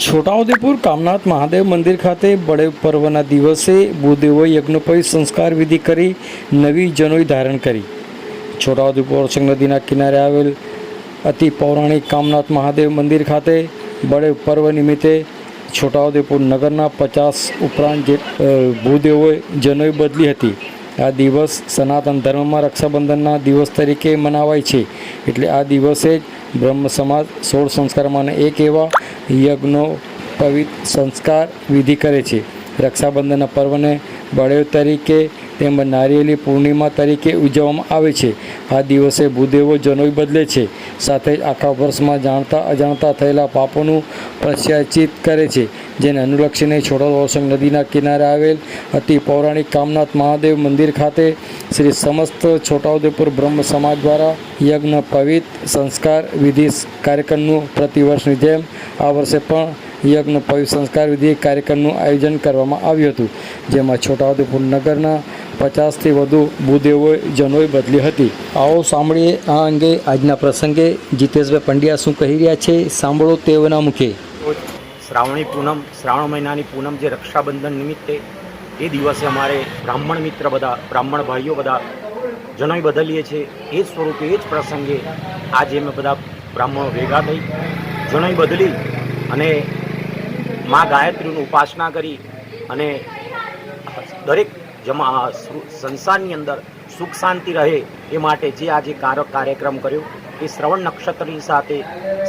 છોટાઉદેપુર કામનાથ મહાદેવ મંદિર ખાતે બળે પર્વના દિવસે ભૂદેવોએ યજ્ઞોપય સંસ્કાર વિધિ કરી, નવી જનોઈ ધારણ કરી. છોટાઉદેપુર ઓરસંગ નદીના કિનારે આવેલ અતિ પૌરાણિક કામનાથ મહાદેવ મંદિર ખાતે બળે પર્વ નિમિત્તે છોટાઉદેપુર નગરના પચાસ ઉપરાંત જે ભૂદેવોએ જનોઈ બદલી હતી. આ દિવસ સનાતન ધર્મમાં રક્ષાબંધનના દિવસ તરીકે મનાવાય છે. એટલે આ દિવસે જ બ્રહ્મ સમાજ સોળ સંસ્કારમાંના એક એવા યજ્ઞો પવિત્ર સંસ્કાર વિધિ કરે છે. રક્ષાબંધનના પર્વને બળેવ તરીકે તેમજ નારિયેલી પૂર્ણિમા તરીકે ઉજવવામાં આવે છે. આ દિવસે ભૂદેવો જનોઈ બદલે છે. સાથે જ આખા વર્ષમાં જાણતા અજાણતા થયેલા પાપોનું પ્રશ્યાચિત કરે છે. જેને અનુલક્ષીને છોટાઉદેપુર નદીના કિનારે આવેલ અતિ પૌરાણિક કામનાથ મહાદેવ મંદિર ખાતે શ્રી સમસ્ત છોટાઉદેપુર બ્રહ્મ સમાજ દ્વારા યજ્ઞ પવિત્ર સંસ્કાર, વિધિ કાર્યક્રમનું પ્રતિવર્ષની જેમ આ વર્ષે પણ યજ્ઞ પવિત્ર સંસ્કાર વિધિ કાર્યક્રમનું આયોજન કરવામાં આવ્યું હતું જેમાં છોટાઉદેપુર નગરના પચાસથી વધુ ભૂદેવોએ જનોઈ બદલી હતી. આવો સાંભળીએ આ અંગે આજના પ્રસંગે જીતેશભાઈ પંડ્યા શું કહી રહ્યા છે સાંભળો તેઓના મુખે. શ્રાવણી પૂનમ શ્રાવણ મહિનાની પૂનમ જે રક્ષાબંધન નિમિત્તે એ દિવસે અમારે બ્રાહ્મણ મિત્ર બધા બ્રાહ્મણ ભાઈઓ બધા જનોઈ બદલીએ છીએ એ જ સ્વરૂપે એ જ પ્રસંગે આજે અમે બધા બ્રાહ્મણો ભેગા થઈ જનોઈ બદલી અને મા ગાયત્રીનું ઉપાસના કરી અને દરેક જમા સંસારની અંદર સુખ શાંતિ રહે એ માટે જે આજે કારક કાર્યક્રમ કર્યો, એ શ્રવણ નક્ષત્રની સાથે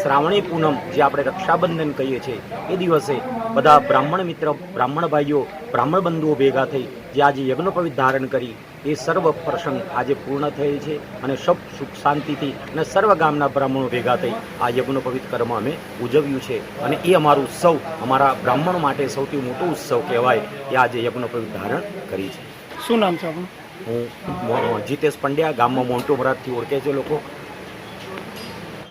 શ્રાવણી પૂનમ જે આપણે રક્ષાબંધન કહીએ છીએ, એ દિવસે બધા બ્રાહ્મણ મિત્ર, બ્રાહ્મણ ભાઈઓ, બ્રાહ્મણ બંધુઓ ભેગા થઈ જે આજે યજ્ઞોપવિત ધારણ કરી એ સર્વ પ્રસંગ આજે પૂર્ણ થયેલ છે અને સબ સુખ શાંતિથી અને સર્વ ગામના બ્રાહ્મણો ભેગા થઈ આ યજ્ઞોપવિત કર્મ અમે ઉજવ્યું છે. અને એ અમારું ઉત્સવ અમારા બ્રાહ્મણ માટે સૌથી મોટો ઉત્સવ કહેવાય એ આજે યજ્ઞોપવિત ધારણ કરી છે. શું નામ છે આપણું હું જીતેશ પંડ્યા ગામમાં મોન્ટો ભરાતથી ઓળખે છે લોકો.